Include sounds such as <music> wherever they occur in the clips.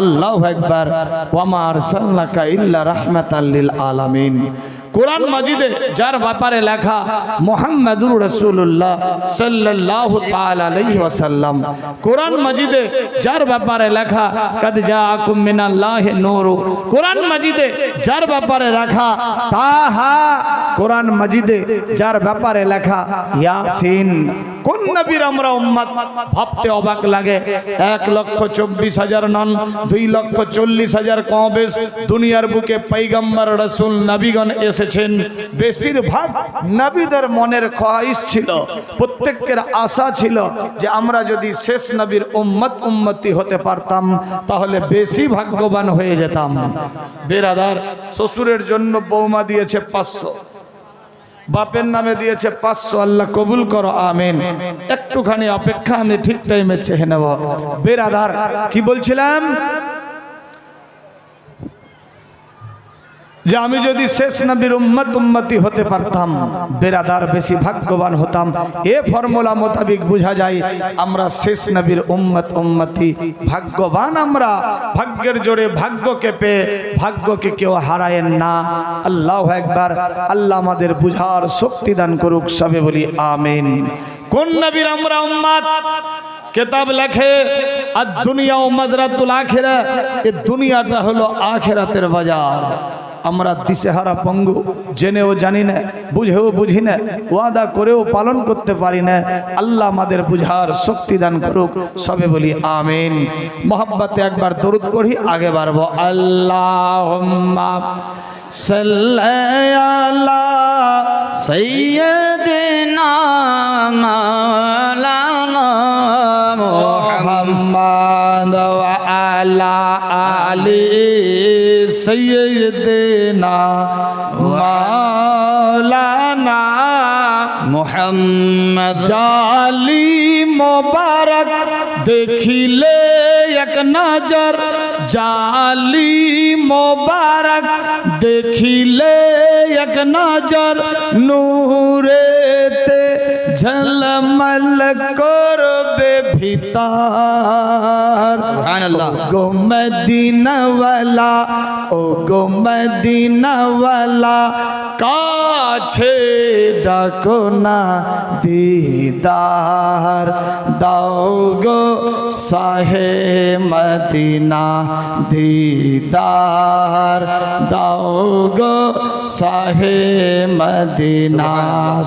আল্লাহ একবার ওয়ামা আরসালনাকা ইল্লা রাহমাতাল লিল আলামিন। কোরআন মাজিদে যার ব্যাপারে লেখা মোহাম্মদুর রাসূলুল্লাহ সাল্লাল্লাহু তাআলা আলাইহি ওয়াসাল্লাম কোরআন মাজিদে যার ব্যাপারে লেখা কাদ জাআকুম মিনাল্লাহি নূর কোরআন মাজিদে যার ব্যাপারে লেখা তাহা কোরআন মাজিদে যার ব্যাপারে লেখা ইয়াসিন কোন নবীর আমরা উম্মত ভাবতে অবাক লাগে এক লক্ষ চব্বিশ হাজার নন দুই লক্ষ চল্লিশ হাজার কমেশ দুনিয়ার বুকে পৈগম্বর রসুল নবীগণ এসেছেন। বেশিরভাগ নবীদের মনের খোয়াইশ ছিল, প্রত্যেকের আশা ছিল যে আমরা যদি শেষ নবীর উম্মত উম্মতি হতে পারতাম, তাহলে বেশি ভাগ্যবান হয়ে যেতাম। বেরাদার, শ্বশুরের জন্য বৌমা দিয়েছে পাঁচশো। বাপের নামে দিয়েছে পাঁচশো। আল্লাহ কবুল করো, আমিন। একটুখানি অপেক্ষা আমি ঠিক টাইমে চেহে নেব। বেরাদার, কি বলছিলাম? যে আমি যদি শেষ নবীর উম্মত উম্মতি হতে পারতাম, বেরাদার বেশি ভাগ্যবান হতাম। এ ফর্মুলা মোতাবিক বোঝা যায়, আমরা শেষ নবীর উম্মত উম্মতি ভাগ্যবান আমরা। ভাগ্যের জোরে ভাগ্যকে পেয়ে ভাগ্যকে কেউ হারায়েন না। আল্লাহ একবার আল্লাহ আমাদের বুঝার শক্তি দান করুক, সবে বলি আমিন। কোন নবীর আমরা উম্মত? কেতাব লেখে আর দুনিয়া ও মাজরাতুল আখেরা এ দুনিয়াটা হলো আখেরাতের বাজার। আমরা দিশেহারা পঙ্গু, জেনেও জানি না, বুঝেও বুঝি না, ওয়াদা করেও পালন করতে পারি না। আল্লাহ আমাদের বুঝার শক্তি দান করুক, সবে বলি আমিন। মোহাম্মতে একবার দরুদ পড়ি, আগে বাড়ব। আল্লাহ সাল্লা আলা আলী سیدنا مولانا محمد جالی مبارک دیکھیلے یک نظر۔ جالی مبارک دیکھیلے یک نظر۔ نورے تے جھلمل قرب بھیتار۔ সুবহানাল্লাহ। গো মদিনাওয়ালা ও গো মদিনাওয়ালা কাছে ডাকো না দিদার দাও গো সাহে মদিনা দিদার দাও গো সাহে মদিনা।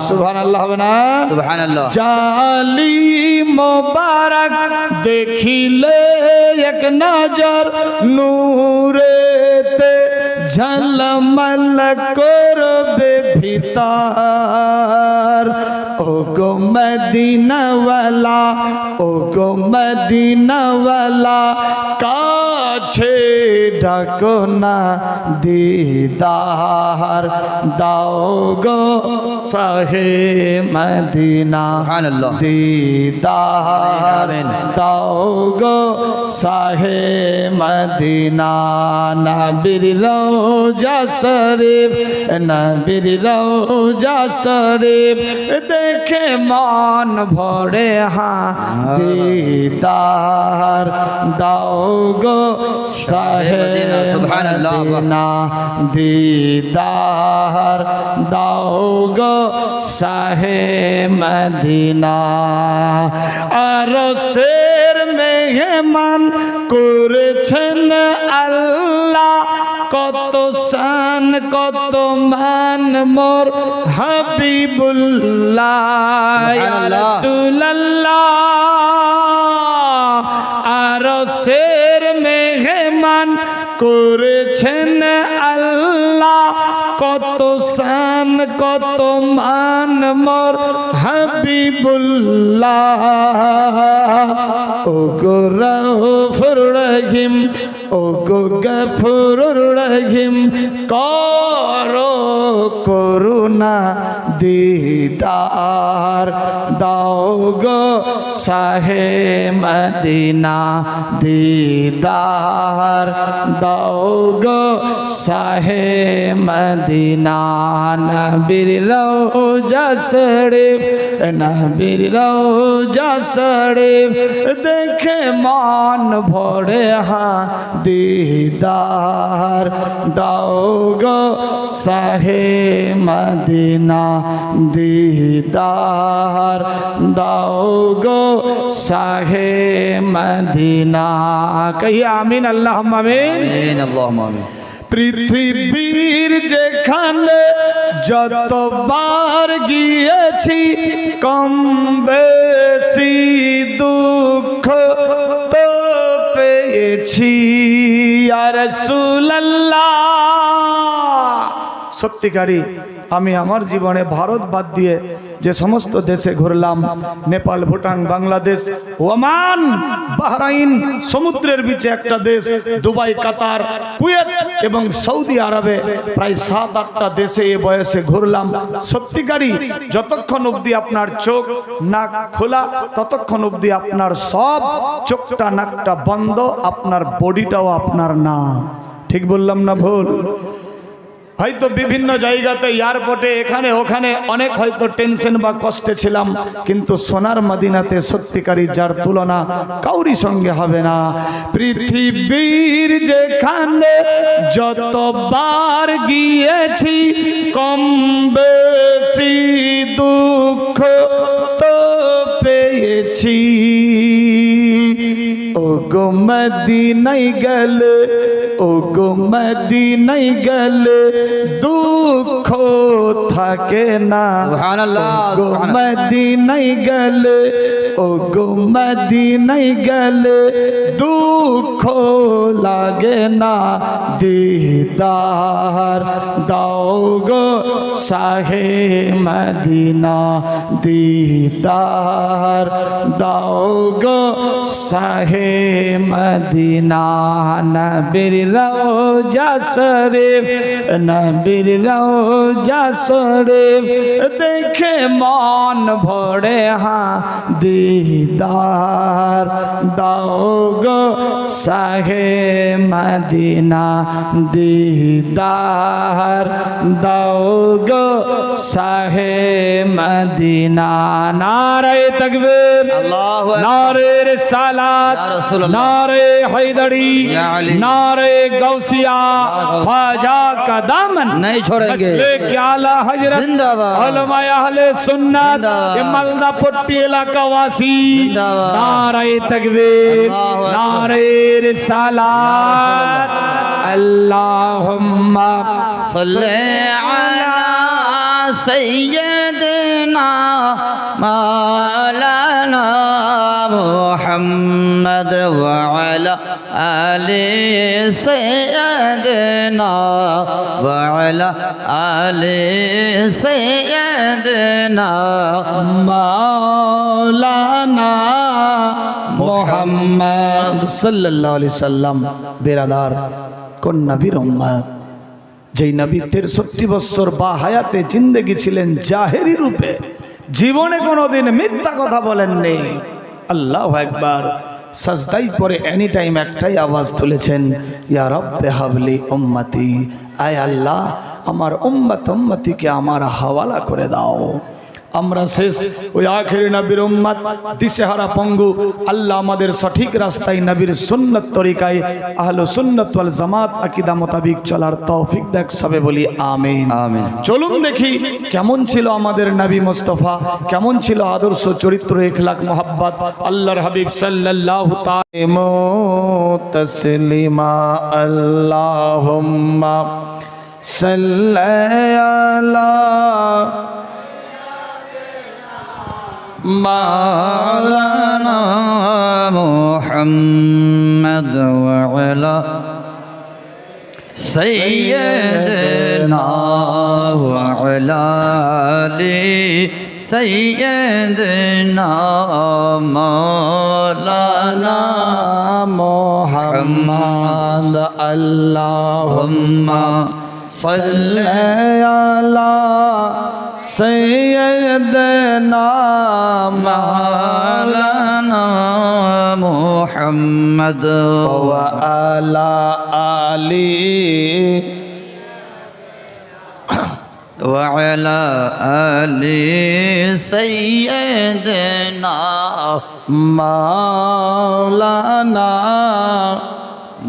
সুবহানাল্লাহ হবে না? সুবহানাল্লাহ। জালি মোবারক দেখিলে এক নজর নূরেতে ঝলমল করবে ভিতার। গো মদিনাওয়ালা ও গো মদিনাওয়ালা কাছে ডাকো না দিদার দাও গো সাহে মদিনা দিদার দাও গো সাহে মদিনা নবীর রওজা শরীফ নবীর রওজা শরীফ দেখে মন ভরে হ্যাঁ দিদার দাও গো সাহে মদিনা, সুবহানাল্লাহ। মদিনা দিদার দাও গো সাহে মদিনা আর শের মেহমান করেছেন আল্লাহ শান কত মান মোর হাবিবুল্লাহ। আর শের মেহমান করেছেন আল্লাহ। শান কত মান মর হাবিবুল্লাহ। ও গো রহিম ও গো গফুর রহিম করো করুণা দিদার দাও গো শাহে মদিনা দিদার দাও গো শাহে মদিনা নবীর রওজা শরীফ নবীর রওজা শরীফ দেখে মান ভরে হা দিদার দাও গো শাহে মদিনা দিদার দাও গো সাহে মদিনা। কহিয়া আমিন আল্লাহ আমিন। আল্লাহ আমিন। পৃথিবীর যেখানে যতবার গিয়েছি কম বেশি দুঃখ তো পেয়েছি। আর সুল্লাহ সত্যিকারী আমি আমার জীবনে ভারত বাদ দিয়ে যে সমস্ত দেশে ঘুরলাম, নেপাল, ভুটান, বাংলাদেশ, ওমান, বাহরাইন, সমুদ্রের বিচে একটা দেশ, দুবাই, কাতার, কুয়েত এবং সৌদি আরবে প্রায় সাত, আটটা দেশে এ বয়সে ঘুরলাম। সত্যিকারী যতক্ষণ অবধি আপনার চোখ নাক খোলা, ততক্ষণ অবধি আপনার সব চোখটা, নাকটা বন্ধ, আপনার বডিটাও আপনার না। ঠিক বললাম না ভুল? হয়তো বিভিন্ন জায়গাতে এয়ারপোর্টে, এখানে, ওখানে অনেক হয়তো টেনশন বা কষ্টে ছিলাম, কিন্তু সোনার মদিনাতে সত্যিকারী যার তুলনা কাউরি সঙ্গে হবে না। পৃথিবীর যেখানে যতবার গিয়েছি, কম বেশি দুঃখ তো পেয়েছি। ও গো মদিনাই গেলে ও গো মদিনাই গেলে দুঃখ থাকে না। গো মদিনাই গেলে ও গো মদিনাই গেলে দুঃখ লাগে না। দিদার দাও গো সাহে মদিনা। দিদার দাও গো সাহে মদিনা। নবীর রাও যাসরে নবীর রাও যাসরে দেখে মন ভরে হা দিদার। দাও গো সাহে মদিনা দিদার। দাও গো সাহে মদিনা। নারায় তকবীর আল্লাহু আকবার। নারে সালাত নারে হায়দারি নারে गौसिया ख्वाजा का दामन नहीं छोड़ेंगे आला हजरत अहले सुन्नत मलदा पुट्टी इलाका वासी नारे तकबीर नारे रिसालत अल्लाहुम्मा सल्ले अला सय्यदना मौलाना محمد وعلى آله سيدنا وعلى آل سيدنا মাওলানা মোহাম্মদ সাল্লাল্লাহু আলাইহি সাল্লাম বেরাদার কোন নবীর উম্মত যেই নবী তেষট্টি বছর বা হায়াতে জিন্দেগি ছিলেন জাহেরি রূপে জীবনে কোনোদিন মিথ্যা কথা বলেননি আল্লাহ একবার সাজদাই পরে এনি টাইম একটাই আওয়াজ তুলেছেন, ইয়া রব্বে হাবলি উম্মতি, আয় আল্লাহ, আমার উম্মত উম্মতিকে আমার হাওয়ালা করে দাও। আমরা শেষ। ওই আখেরি নবীর উম্মত দিশেহারা পঙ্গু আল্লাহ আমাদের সঠিক রাস্তায় নবীর সুন্নত তরিকায় আহলো সুন্নত ওয়াল জামাত আকিদা মোতাবিক চলার তৌফিক দেখ সবে বলি আমিন। আমিন। চলুন দেখি কেমন ছিল আমাদের নবী মোস্তফা কেমন ছিল আদর্শ চরিত্র এখলাক মোহাব্বত। আল্লাহর হাবিব সাল্লাল্লাহু তাআলা তসলিমা আল্লাহুম্মা সাল্লি আলা مولانا محمد وعلى سيدنا وعلى آل سيدنا مولانا محمد. اللهم صل على سيدنا مولانا محمد. وعلى آله وعلى آل سيدنا مولانا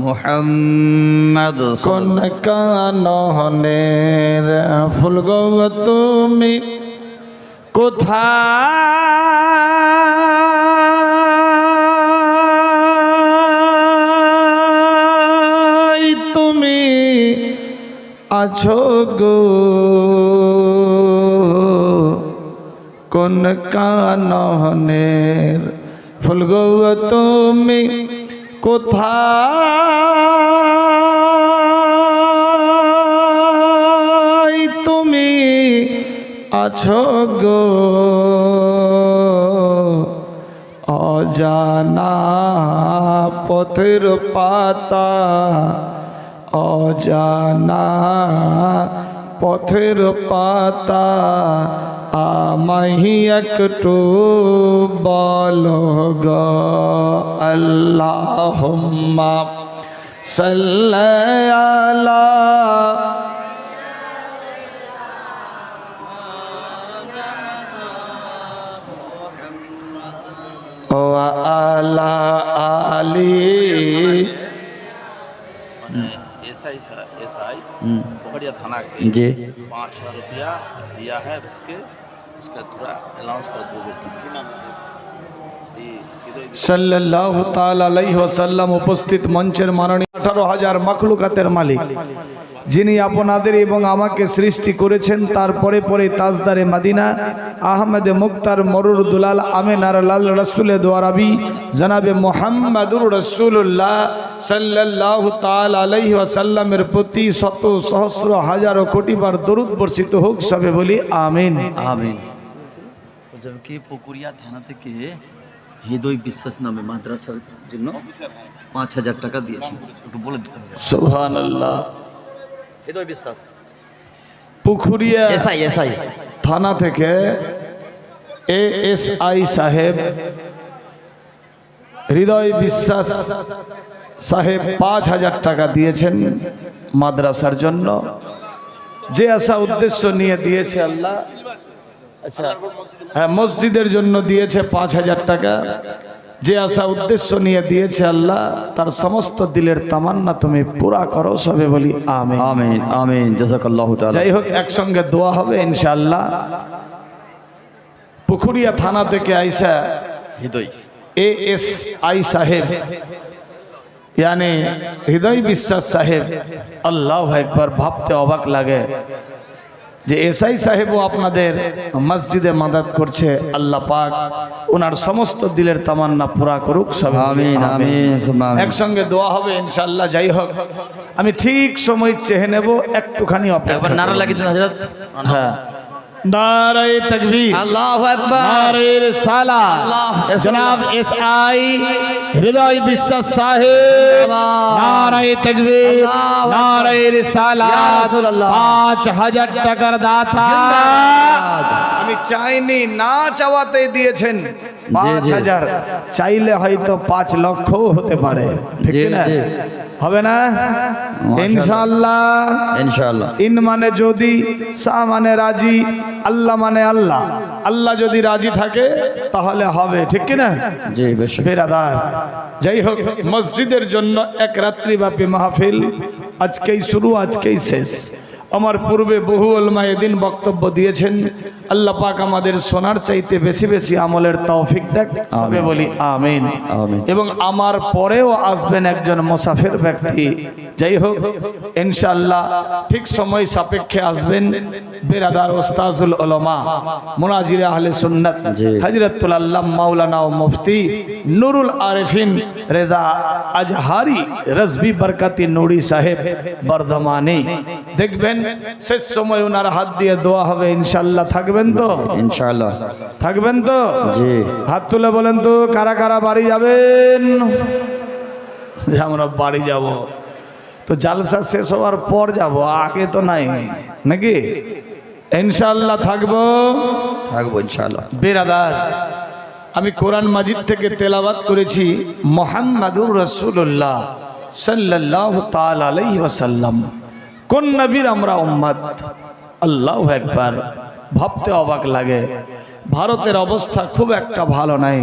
মোহাম্মদ কোন কানহনের ফুল তুমি কোথা তুমি আছো গো। কোন কানহনের ফুলগৌ তুমি কোথায় তুমি আছো গো? অজানা পথের পাতা অজানা পথের পাতা আমাহি একটু বলো গো আল্লাহুম্মা সাল্লি আলা আলা আলি। এসাই এসাই کھگڑیا تھانہ کے جی پانچ ہزار روپیہ دیا ہے بچ کے اس کا تھوڑا الاؤنس کر دو صلی اللہ تعالی علیہ وسلم اپستیت منچر ماننی اٹھارو ہزار تیر مالک যিনি আপনাদের এবং আমাকে সৃষ্টি করেছেন তারপরে পরে তাজদারে মাদিনা আহমেদে মুক্তার মরুর দুলাল আমেনার লাল রসুলে দোয়ারাবি জনাবে মোহাম্মদুর রসুল্লাহ সাল্লাল্লাহু তাল আলাইহি ওয়াসাল্লামের প্রতি শত সহস্র হাজারো কোটিবার দরুদ বর্ষিত হোক সবে বলি আমিন। আমিন। পুকুরিয়া থানা থেকে হৃদয় বিশ্বাস নামে মাদ্রাসার জন্য পাঁচ হাজার টাকা দিয়েছে একটু বলে দিতে হবে। সুবহানাল্লাহ। হৃদয় বিশ্বাস। Pukhuria SI SI. থানা থেকে এ এস আই সাহেব হৃদয় বিশ্বাস সাহেব পাঁচ হাজার টাকা দিয়েছেন মাদ্রাসার জন্য। যে আশা উদ্দেশ্য নিয়ে দিয়েছে আল্লাহ আচ্ছা হ্যাঁ মসজিদের জন্য দিয়েছে পাঁচ হাজার টাকা। যে আশা উদ্দেশ্য নিয়ে দিয়েছে আল্লাহ তার সমস্ত দিলের তামান্না তুমি পুরা করো সবে বলি আমিন। আমিন আমিন জাজাকাল্লাহু তাআলা। যাই হোক একসঙ্গে দোয়া হবে ইনশাআল্লাহ। পুকুরিয়া থানা থেকে আইসা হৃদয়। এ এস আই সাহেব ইয়ানি হৃদয় বিশ্বাস সাহেব আল্লাহ একবার ভাবতে অবাক লাগে। যে এসআই সাহেবও আপনাদের মসজিদে মাদাত করছে আল্লাহ পাক ওনার সমস্ত দিলের তামান্না পুরা করুক সব আমিন, আমিন, একসঙ্গে দোয়া হবে ইনশাল্লাহ যাই হোক। আমি ঠিক সময় চেহে নেব একটুখানি অপেক্ষা নারা। লাগিয়ে হ্যাঁ। নারায়ে তাকবীর আল্লাহু আকবার নারে রিসালা আল্লাহ। জনাব এস আই হৃদয় বিশ্বাস সাহেব নারায়ে তাকবীর আল্লাহু আকবার। নারায়ে রিসালা ইয়া রাসূলুল্লাহ। পাঁচ হাজার টাকার দাতা জিন্দাবাদ। আমি চাইনি না চাওয়াতে দিয়েছেন পাঁচ জি। হাজার চাইলে হয়তো পাঁচ লক্ষ হতে পারে ঠিক জি, না জি। হবে না? ইনশাল্লাহ ইনশাল্লাহ ইন মানে যদি সা মানে রাজি আল্লাহ মানে আল্লাহ। আল্লাহ যদি রাজি থাকে তাহলে হবে ঠিক কি না? জি বেশ। বেরাদার। যাই হোক মসজিদের জন্য এক রাত্রিব্যাপী মাহফিল আজকেই শুরু আজকেই শেষ। আমার পূর্বে বহু ওলমা এদিন বক্তব্য দিয়েছেন। আল্লাহ পাক আমাদের সোনার চাইতে বেশি বেশি আমলের তৌফিক দেখ। সবে বলি আমিন। এবং আমার পরেও আসবেন একজন মোসাফের ব্যক্তি। যাই হোক ইনশাল্লাহ ঠিক সময় সাপেক্ষে আসবেন বেরাদার ওস্তাজুল ওলামা মুনাজির আহলে সুন্নাত। হজরতুল আল্লাহ মাওলানা ও মুফতি নুরুল আরেফিন রেজা আজহারি রজবি বরকতি নুরি সাহেব বর্ধমানে। দেখবেন শেষ সময় ওনার হাত দিয়ে দোয়া হবে ইনশাআল্লাহ। থাকবেন তো? ইনশাআল্লাহ। থাকবেন তো? জি। হাত তুলে বলেন তো কারা কারা বাড়ি যাবেন? আমরা বাড়ি যাব। তো জালসা শেষ হওয়ার পর যাব আগে তো নাই। নাকি? ইনশাআল্লাহ থাকব। থাকব ইনশাআল্লাহ। বেরাদার আমি কোরআন মাজিদ থেকে তেলাবাত করেছি মোহাম্মদুর রসুল্লাহ সাল্লাহ তাল আলাইহি ওয়াসাল্লাম। কোন নবীর আমরা উম্মাদ আল্লাহ একবার ভাবতে অবাক লাগে। ভারতের অবস্থা খুব একটা ভালো নাই।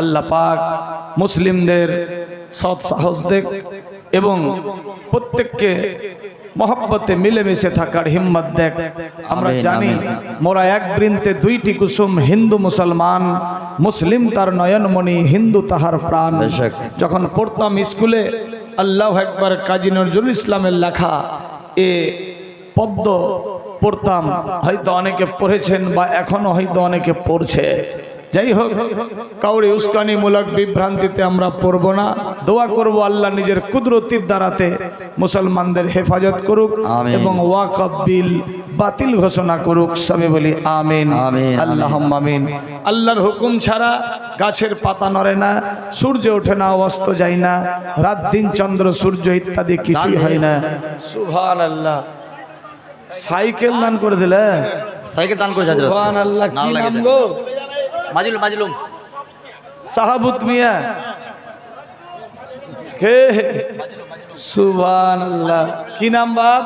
আল্লাহ পাক মুসলিমদের সৎ সাহস দেখ এবং প্রত্যেককে মহব্বতে মিলেমিশে থাকার হিম্মত দেখ। আমরা জানি মোরা এক বৃন্তে দুইটি কুসুম হিন্দু মুসলমান। মুসলিম তার নয়নমণি হিন্দু তাহার প্রাণ। যখন পড়তাম স্কুলে আল্লাহ একবার কাজী নজরুল ইসলামের লেখা এ পদ্ম পড়তাম। হয়তো অনেকে পড়েছেন বা এখনও হয়তো অনেকে পড়ছে। যাই হোক কাউরি উস্কানিমূলক বিভ্রান্তিতে আমরা পড়ব না। দোয়া করব আল্লাহ নিজের কুদরতির দ্বারাতে মুসলমানদের হেফাজত করুক এবং ওয়াকফ বিল বাতিল ঘোষণা করুক সবে বলি আমিন। আল্লাহ আমিন। আল্লাহর হুকুম ছাড়া গাছের পাতা নড়ে না সূর্য ওঠে না অস্ত যায় না রাত দিন চন্দ্র সূর্য ইত্যাদি কিছুই হয় না। সুভান আল্লাহ সাইকেল দান করে দিলে? সাইকেল দান সুভান আল্লাহ গো মাজলুম মাজলুম সাহাবুত মিয়া। কে? সুভান কি নাম বাপ?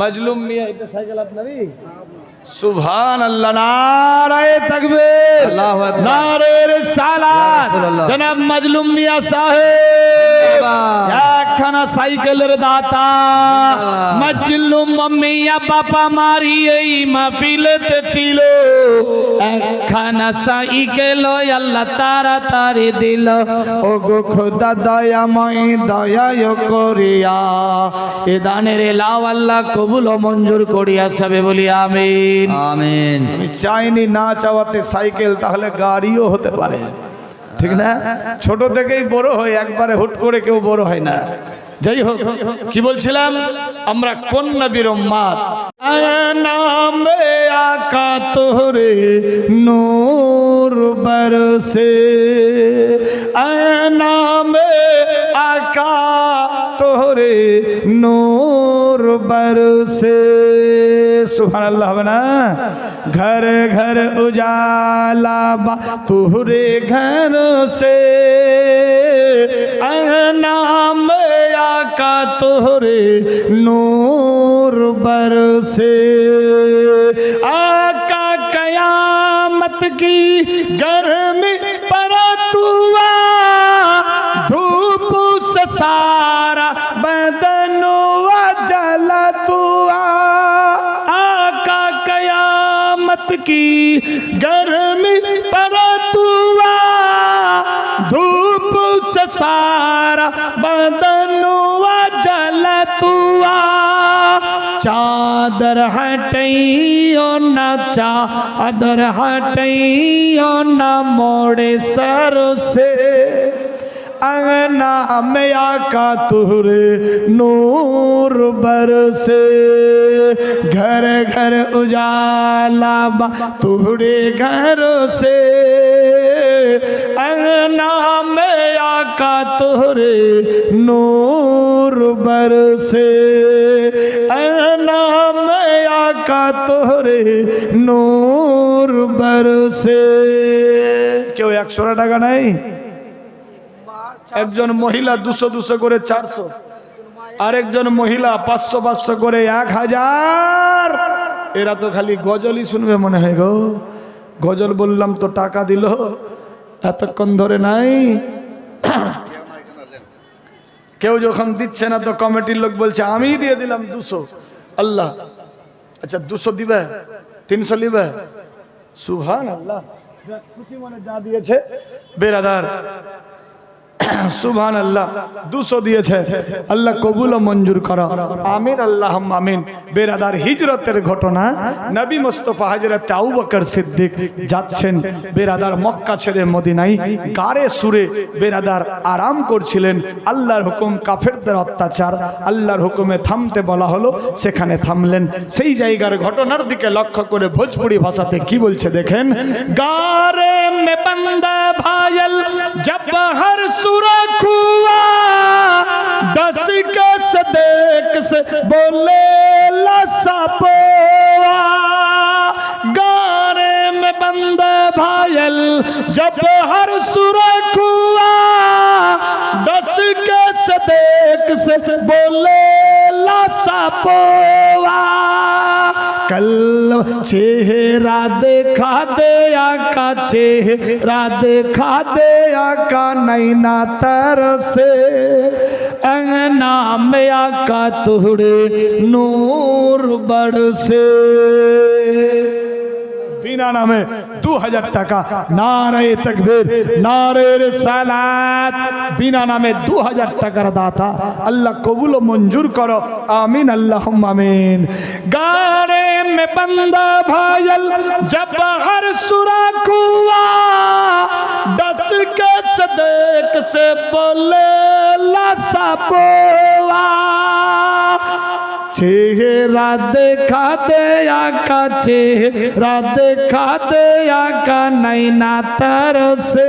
মাজলুম মিয়া এটা সাইকেল আপনারই? সুভান আল্লাহ নারায়ে তাকবীর আল্লাহু আকবার। নারে রিসালাত। রাসূলুল্লাহ। জনাব মজলুম মিয়া সাহেব একখানা সাইকেলের দাতা। মজলুম মিয়া বাবা মারি এই মাহফিলেতে ছিল। একখানা সাইকেল আল্লাহ তাড়াতাড়ি দিল। ও গো খোদা দয়াময় দয়ায় করিয়া। এ দানের লাও আল্লাহ কবুল মঞ্জুর করিয়া সবে বলি আমিন আমিন। আমি চাইনি না চাওয়াতে সাইকেল তাহলে গাড়িও হতে পারে। ঠিক না? ছোট থেকেই বড় হয় একবারে হুট করে কেউ বড় হয় না। যাই হোক কি বলছিলাম? আমরা কোন নবীর উম্মাদ? নামে আকা তোরে নূর বরসে। নামে আকা তোরে নূর বরসে। سبحان اللہ بنا. گھر گھر اجالا با تہرے گھر سے. انام یا کا تہرے نور بر سے. آقا قیامت کی گرمی میں توا دھوپ سسارا بیدر کی گرمی پرتوا، دھوپ سسارا بدنوا جلتوا۔ چادر ہٹئیو نہ چادر ہٹئیو نہ موڑے سر سے۔ अंगना में आका तुहरे नूर बरसे घर घर उजाला बा तुहरे घर से अंगना में आका तुहरे नूर बरसे अंगना में आका तुहरे नूर बरसे কেউ একশো টাকা নাই একজন মহিলা দুশো দুশো করে চারশো, আরেকজন মহিলা পাঁচশো পাঁচশো করে এক হাজার। এরা তো খালি গজলই শুনবে মনে হয় গো। গজল বললাম তো টাকা দিল, এতক্ষণ ধরে নাই। কেউ যখন দিচ্ছে না তো কমিটির লোক বলছে, আমিই দিয়ে দিলাম দুশো। আল্লাহ আচ্ছা দুশো দিবে, তিনশো নিবে? সুহান আল্লাহ খুশি মনে যা দিয়েছে। বেরাদার <coughs> সুবহান আল্লাহ দুশো দিয়েছে। আল্লাহ কবুল মঞ্জুর করো। আমিন আল্লাহ আমিন। বেরাদার হিজরতের ঘটনা, নবী মোস্তফা হজরত আবু বকর সিদ্দিক যাচ্ছেন। বেরাদার মক্কা ছেড়ে মদিনায় গারে সুরে বেরাদার আরাম করছিলেন। আল্লাহর হুকুম কাফেরদের অত্যাচার, আল্লাহর হুকুমে থামতে বলা হলো, সেখানে থামলেন। সেই জায়গার ঘটনার দিকে লক্ষ্য করে ভোজপুরি ভাষাতে কি বলছে দেখেন? গারে بندہ بھائل جب ہر سرخ ہوا دس کے صدیق سے بولے، لسا پوا۔ گانے میں بندہ بھائل جب ہر سرخ ہوا دس کے صدیق سے بولے، لسا پوا۔ কাল্লা চেহারা দেখা দে আকা চেহারা দেখা দে আকা নাই না তার সে নাম আকা তোড়ে নূর বড় সে বিনা নামে দু হাজার টাকা। নারে তকবীর নারে সালাত বিনা নামে দু হাজার টাকার দাতা। আল্লাহ কবুল মঞ্জুর করো। আমিন আল্লাহ আমিন। গারে মে বন্দা ভাইল জব হর সুরা কুয়া ডস কে সদেক সে বলে লাসা পোয়া। چھے رد کھا دے آکا چے رد کھا دے آ کا نائنا ترسے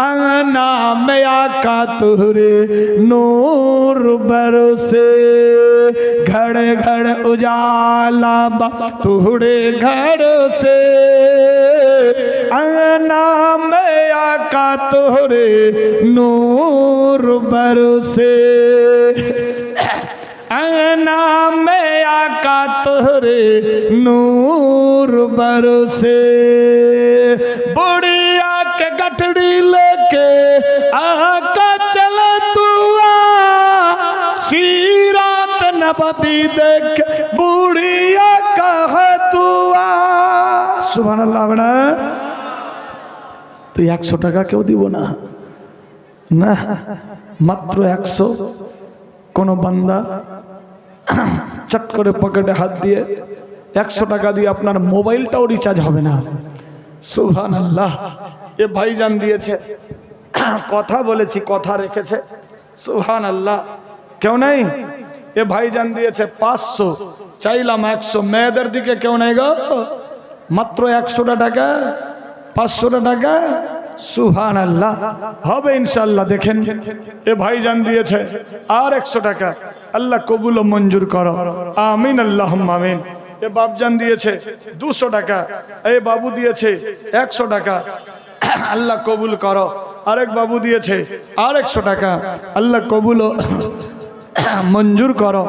انام کا تور نور روبرو سے گڑ گڑ اجالا بھورے گھر سے انام کا تور نور روبرو سے अंगना में आका तोहरे नूर बरसे बुढ़िया के गठड़ी लेके आका चल तुआ सीरात नबी देख बुढ़िया कह तुआ সুবহান আল্লাহ না তো একশো টাকা কেউ দিব না না মাত্র একশো কোনো বান্দা চট করে পকেটে হাত দিয়ে একশো টাকা দিয়ে আপনার মোবাইলটাও রিচার্জ হবে না। সুহান আল্লাহ এ ভাইজান দিয়েছে। কথা বলেছি, কথা রেখেছে। সুহান আল্লাহ কেউ নেই? এ ভাইজান দিয়েছে পাঁচশো। চাইলাম একশো। মেয়েদের দিকে কেউ নেই গো। মাত্র একশোটা টাকা, পাঁচশোটা টাকা। সুহান আল্লাহ হবে ইনশাল্লাহ দেখেন। এ ভাইজান দিয়েছে, আর একশো টাকা। আল্লাহ কবুল ও মঞ্জুর করো। আমিন আল্লাহ আমিন। এ বাপজান দিয়েছে, দুশো টাকা। এ বাবু দিয়েছে, একশো টাকা। আল্লাহ কবুল করো। আরেক বাবু দিয়েছে, আর একশো টাকা। আল্লাহ কবুল ও মঞ্জুর করো।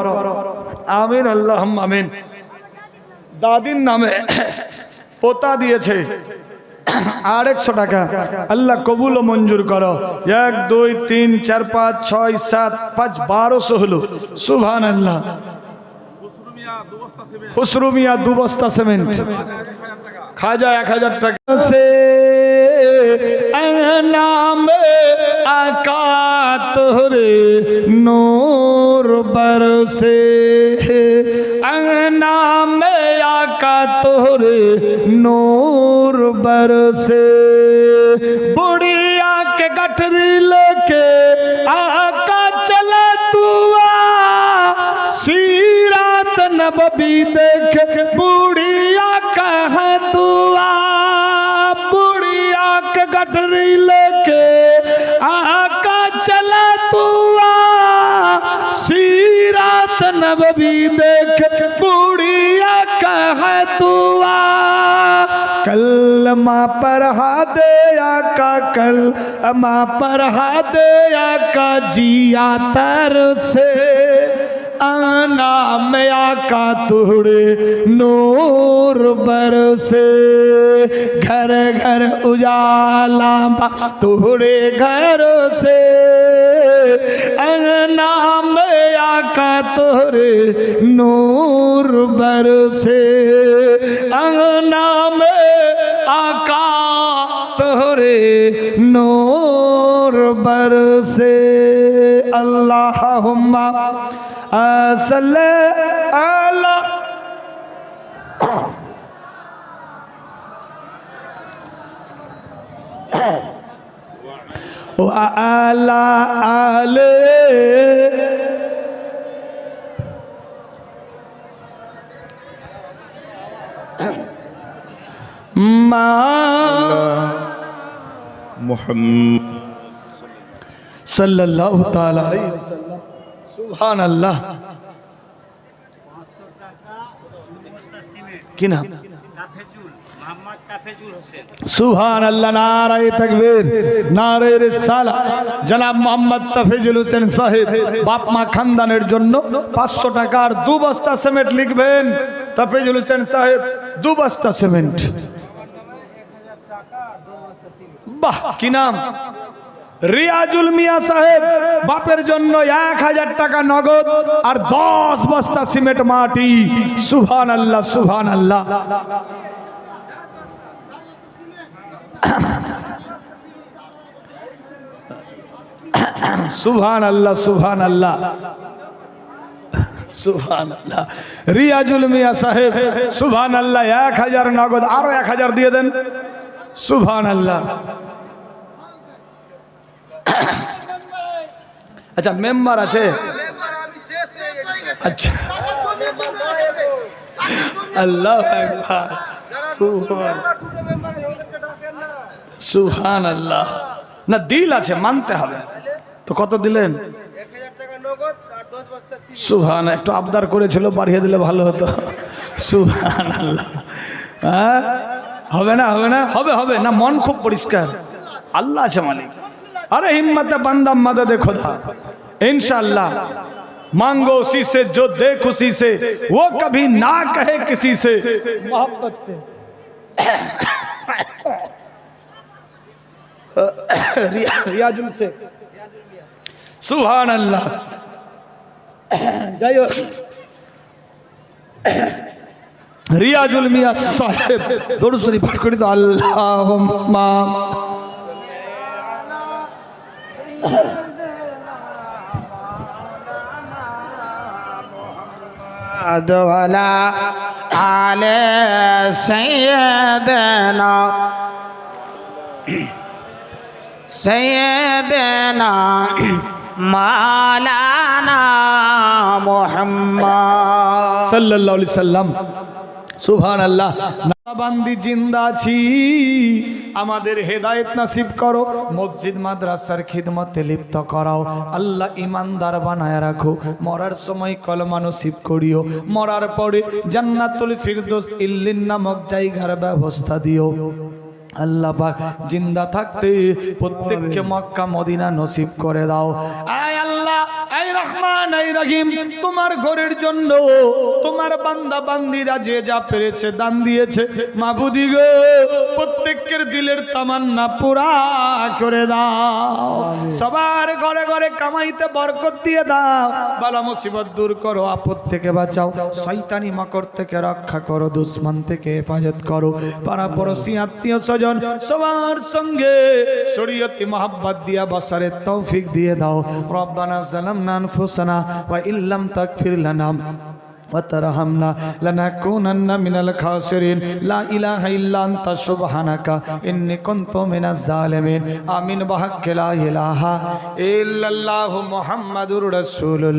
আমিন আল্লাহ আমিন। দাদির নামে পোতা দিয়েছে <coughs> আর একশো টাকা। আল্লাহ কবুল ও মঞ্জুর করো। এক, দুই, তিন, চার, পাঁচ, ছয়, সাত, পাঁচ, বারোশো হলো। সুভান আল্লাহ খুসরু মিয়া দু বস্তা সিমেন্ট। খাজা এক হাজার টাকা। সে নাম আকা তোরে নূর বরসে। নাম قبر سے۔ بڑی آنکھ گٹری لے کے آقا چلا آ سیرات نبی دیکھ، بڑی آنکھ ہے تو آ بڑی آنکھ گٹری لے کے آقا چلا آ سیرات نبی دیکھ، بڑی آنکھ ہے تو آ کلمہ پرہا دے آقا کلمہ پرہا دے آقا جیا تر سے۔ آنا میں آقا تھوڑے نور بر سے۔ گھر گھر اجالا تھوڑے گھر سے۔ آنا میں آقا تھوڑے نور بر سے۔ آنا میں اندر سے اللہم صلی اللہ وعلى آله ما محمد সাল্লাহ সুহান আল্লাহ কি নাম? নারায় তকবীর, নারায় জনাব মোহাম্মদ তাফিজুল হোসেন সাহেব খানদানের জন্য পাঁচশো টাকার দু বস্তা সিমেন্ট লিখবেন। তাফিজুল সাহেব, দু বস্তা সিমেন্ট। বাহ, কি নাম? রিয়াজুল মিয়া সাহেব, বাপের জন্য এক হাজার টাকা নগদ আর দশ বস্তা সিমেন্ট মাটি। সুভান আল্লাহ সুভান আল্লাহ সুভান আল্লাহ সুভান আল্লাহ সুভান আল্লাহ রিয়াজুল মিয়া সাহেব সুভান আল্লাহ এক হাজার নগদ, আরও এক হাজার দিয়ে দেন। সুভান আল্লাহ <coughs> আচ্ছা মেম্বার আছে। আচ্ছা। আল্লাহ। সুবহান। আল্লাহ না, দিল আছে, মানতে হবে। তো কত দিলেন? সুহান একটু আবদার করেছিল, বাড়িয়ে দিলে ভালো হতো। সুহান আল্লাহ হ্যাঁ? হবে না হবে না? হবে হবে। না, মন খুব পরিষ্কার। আল্লাহ আছে মালিক। ارے ہمت بندہ مدد خدا انشاءاللہ مانگو اسی سے جو دے اسی سے وہ کبھی نہ کہے کسی سے محبت سے। ریاض سے۔ سبحان اللہ جائیو ریاض المیہ صاحب درس ریپورٹ تو اللہم আদওয়ালা আলে সৈয়দনা সৈয়দনা মালানা মুহাম্মদ সাল্লাল্লাহু আলাইহি সাল্লাম। সুবহানাল্লাহ নাবান্দি জিন্দা আছি। আমাদের হেদায়েত নাসিব করো। মসজিদ, মাদ্রাসার খিদমতে লিপ্ত করাও। আল্লাহ ইমানদার বানায় রাখো। মরার সময় কলমা নসিব করিও। মরার পরে জান্নাতুল ফিরদৌস ইল্লিন নামক জায়গার ব্যবস্থা দিও। আল্লাহ পাক জিন্দা থাকতে প্রত্যেককে মক্কা, মদিনা নসিব করে দাও। আয় আল্লাহ! আয় রহমান আয় রহিম, তোমার ঘরের জন্য তোমার বান্দা বান্দিরা যে যা পেরেছে দান দিয়েছে। মাবুদি গো, প্রত্যেকের দিলের তামান্না পুরা করে দাও। সবার ঘরে ঘরে কামাইতে বরকত দিয়ে দাও। বালা মুসিবত দূর করো, আপদ থেকে বাঁচাও। শয়তানি মাকড় থেকে রক্ষা করো, দুশ্মন থেকে হেফাজত করো। পাড়া পড়োশি, আত্মীয় স্বজন, সবার সঙ্গে শরীয়তি মোহাব্বত দিয়া বসারের তৌফিক দিয়ে দাও। রব্বানা জালামনা আনফুসানা ওয়া ইল্লাম তাগফির লানা وترحمنا لنكونن من الخاسرين لا إله إلا أنت سبحانك إني كنت من الظالمين آمين بحق لا إله إلا الله محمد رسول الله